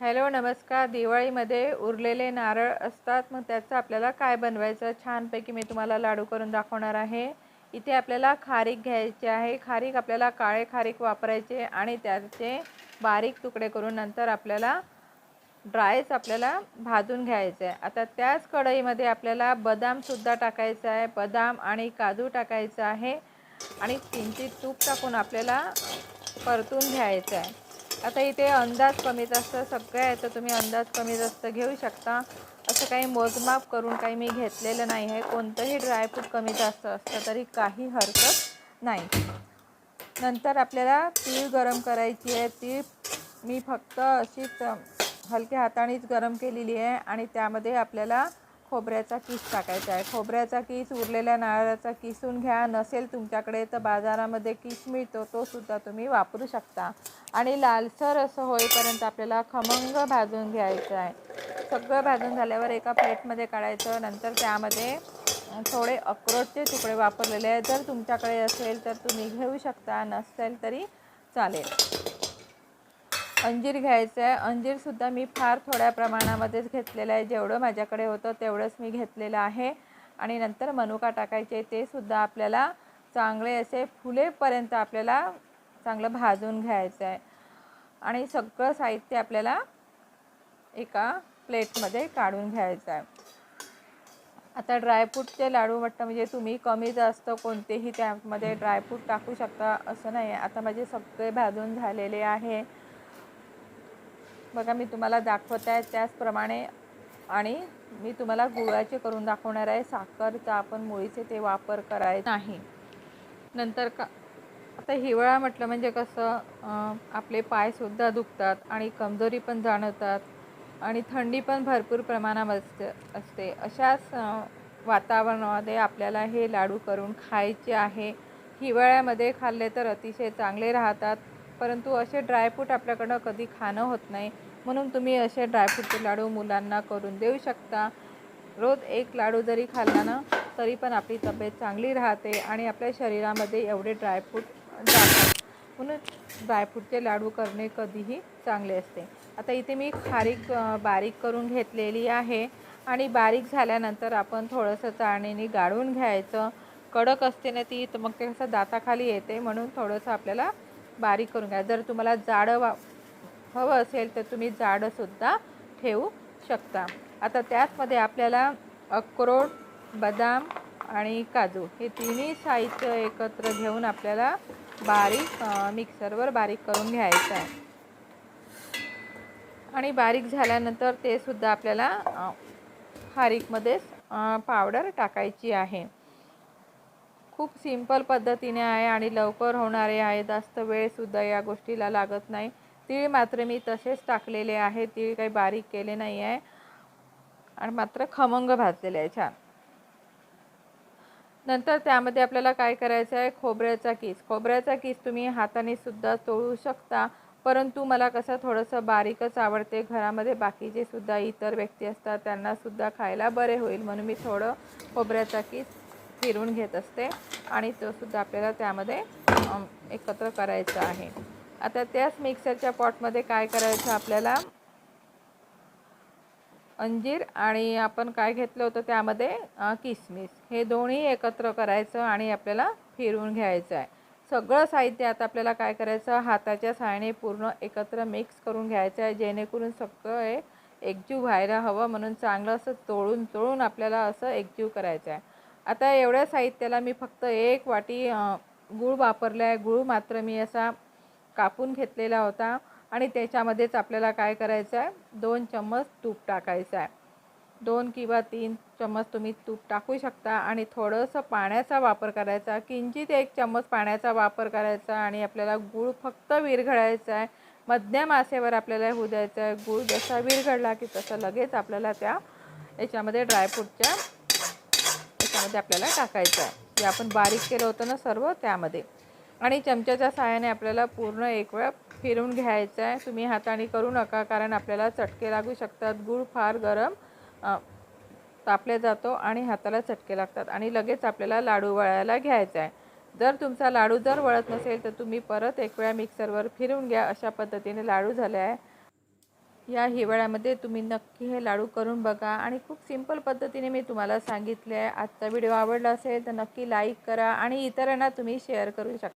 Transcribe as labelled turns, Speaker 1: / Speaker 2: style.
Speaker 1: Hello नमस्कार. दिवाळीमध्ये उरलेले नारळ असतात. मग त्याचं आपल्याला काय बनवायचं? छानपैकी मी तुम्हाला लाडू करून दाखवणार आहे. इथे आपल्याला खारीक घ्यायचे आहे. खारीक आपल्याला काळे खारीक वापरायचे आणि त्याचे बारीक तुकडे करून नंतर आपल्याला ड्रायच आपल्याला भाजून घ्यायचं. आहे आता त्याच कढईमध्ये आपल्याला बदामसुद्धा टाकायचं आहे. बदाम आणि काजू टाकायचं आहे. आणि किंचित तूप टाकून आपल्याला परतून घ्यायचं आहे. आता इथे अंदाज कमी जास्त सगळं याचं तुम्ही अंदाज कमी जास्त घेऊ शकता. असं काही मोजमाप करून काही मी घेतलेलं नाही आहे. कोणतंही ड्रायफ्रूट कमी जास्त असतं तरी काही हरकत नाही. नंतर आपल्याला तीळ गरम करायची आहे. तीळ मी फक्त अशीच हलक्या हातानेच गरम केलेली आहे आणि त्यामध्ये आपल्याला खोबऱ्याचा किस टाकायचा आहे. खोबऱ्याचा किस उरलेल्या नारळाचा किसून घ्या. नसेल तुमच्याकडे तर बाजारामध्ये किस मिळतो तो सुद्धा तुम्ही वापरू शकता. आणि लालसर असं होईपर्यंत आपल्याला खमंग भाजून घ्यायचं आहे. सगळं भाजून झाल्यावर एका प्लेटमध्ये काढायचं. नंतर त्यामध्ये थोडे अक्रोटचे तुकडे वापरलेले आहेत. जर तुमच्याकडे असेल तर तुम्ही घेऊ शकता. नसेल तरी चालेल. अंजीर घ्यायचं आहे. अंजीरसुद्धा मी फार थोड्या प्रमाणामध्येच घेतलेलं आहे. जेवढं माझ्याकडे होतं तेवढंच मी घेतलेलं आहे. आणि नंतर मनुका टाकायचे ते सुद्धा आपल्याला चांगले असे फुलेपर्यंत आपल्याला चांगलं भाजून घ्यायचं आहे. आणि सगळं साहित्य आपल्याला एका प्लेटमध्ये काढून घ्यायचं आहे. आता ड्रायफ्रूटचे लाडू म्हटलं म्हणजे तुम्ही कमी जास्त कोणतेही त्यामध्ये ड्रायफ्रूट टाकू शकता असं नाही आहे. आता माझे सगळे भाजून झालेले आहे. बघा मी तुम्हाला दाखवत आहे त्याचप्रमाणे आणि मी तुम्हाला गुळाचे करून दाखवणार आहे. साखरचा आपण मुळीचे ते वापर करायचा नाही नंतर का आता हिवाळा म्हटलं म्हणजे कसं आपले पायसुद्धा दुखतात आणि कमजोरी पण जाणवतात आणि थंडी पण भरपूर प्रमाणामध्ये असते अशाच वातावरणामध्ये आपल्याला हे लाडू करून खायचे आहे. हिवाळ्यामध्ये खाल्ले तर अतिशय चांगले राहतात परंतु असे ड्रायफ्रूट आपल्याकडं कधी खाणं होत नाही. म्हणून तुम्ही असे ड्रायफ्रूटचे लाडू मुलांना करून देऊ शकता. रोज एक लाडू जरी खाल्ला ना तरी पण आपली तब्येत चांगली राहते आणि आपल्या शरीरामध्ये एवढे ड्रायफ्रूट जातात. म्हणून ड्रायफ्रूटचे लाडू करणे कधीही चांगले असते. आता इथे मी खारीक बारीक करून घेतलेली आहे आणि बारीक झाल्यानंतर आपण थोडंसं चाळणीने गाळून घ्यायचं. कडक असते ना ती तर मग ते कसं दाताखाली येते म्हणून थोडंसं आपल्याला बारीक करून घ्या. जर तुम्हाला जाडं वा हवं असेल तर तुम्ही जाडंसुद्धा ठेवू शकता. आता त्यातमध्ये आपल्याला अक्रोड बदाम आणि काजू हे तिन्ही साहित्य एकत्र घेऊन आपल्याला बारीक मिक्सरवर बारीक करून घ्यायचं आहे. आणि बारीक झाल्यानंतर ते सुद्धा आपल्याला खारीकमध्येच पावडर टाकायची आहे. खूप सिंपल पद्धतीने आहे आणि लवकर होणारे आहे जास्त वेळसुद्धा या गोष्टीला लागत नाही. तीळ मात्र मी तसेच टाकलेले आहे. तीळ काही बारीक केले नाही आहे. आणि मात्र खमंग भाजलेले आहे छान. नंतर त्यामध्ये आपल्याला काय करायचं आहे? खोबऱ्याचा किस. खोबऱ्याचा किस तुम्ही हाताने सुद्धा तोळू शकता. परंतु मला कसं थोडंसं बारीकच आवडते. घरामध्ये बाकीचे सुद्धा इतर व्यक्ती असतात त्यांनासुद्धा खायला बरे होईल म्हणून मी थोडं खोबऱ्याचा किस फिरून घेत असते. आणि तो सुद्धा आपल्याला त्यामध्ये एकत्र करायचं आहे. आता त्याच मिक्सरच्या पॉटमध्ये काय करायचं आपल्याला? अंजीर आणि आपण काय घेतलं होतं त्यामध्ये? किसमिस. हे दोन्ही एकत्र करायचं आणि आपल्याला फिरवून घ्यायचं आहे. सगळं साहित्य आता आपल्याला काय करायचं? हाताच्या साहाय्याने पूर्ण एकत्र मिक्स करून घ्यायचं आहे जेणेकरून सगळं हे एकजीव व्हायला हवं म्हणून चांगलं असं तोळून तोळून आपल्याला असं एकजीव करायचं आहे. आता एवढ्या साहित्याला मी फक्त एक वाटी गूळ वापरला आहे गूळ मात्र मी असा कापून घेतलेला होता आणि त्याच्यामध्येच आपल्याला काय करायचं आहे? दोन चम्मच तूप टाकायचं आहे. दोन किंवा तीन चम्मच तुम्ही तूप टाकू शकता आणि थोडंसं पाण्याचा वापर करायचा किंचित एक चम्मच पाण्याचा वापर करायचा आणि आपल्याला गूळ फक्त विरघळायचा आहे. मध्यम आसेवर आपल्याला होऊ द्यायचं आहे. गूळ जसा विरघळला की तसं लगेच आपल्याला त्या याच्यामध्ये ड्रायफ्रूटच्या याच्यामध्ये आपल्याला टाकायचं आहे. जे आपण बारीक केलं होतं ना सर्व त्यामध्ये. आणि चमच्याच्या सहाय्याने आपल्याला पूर्ण एक वेळ फिरून घ्यायचं आहे. तुम्ही हाताने करू नका कारण आपल्याला चटके लागू शकतात. गूळ फार गरम तापल्या जातो आणि हाताला चटके लागतात. आणि लगेच आपल्याला लाडू वळायला घ्यायचा आहे. जर तुमचा लाडू जर वळत नसेल तर तुम्ही परत एक वेळा मिक्सरवर फिरून घ्या. अशा पद्धतीने लाडू झाले आहे. या हिवाळ्यामध्ये तुम्ही नक्की हे लाडू करून बघा. आणि खूप सिंपल पद्धतीने मी तुम्हाला सांगितले आहे. आजचा व्हिडिओ आवडला असेल तर नक्की लाईक करा आणि इतरांना तुम्ही शेअर करू शकता.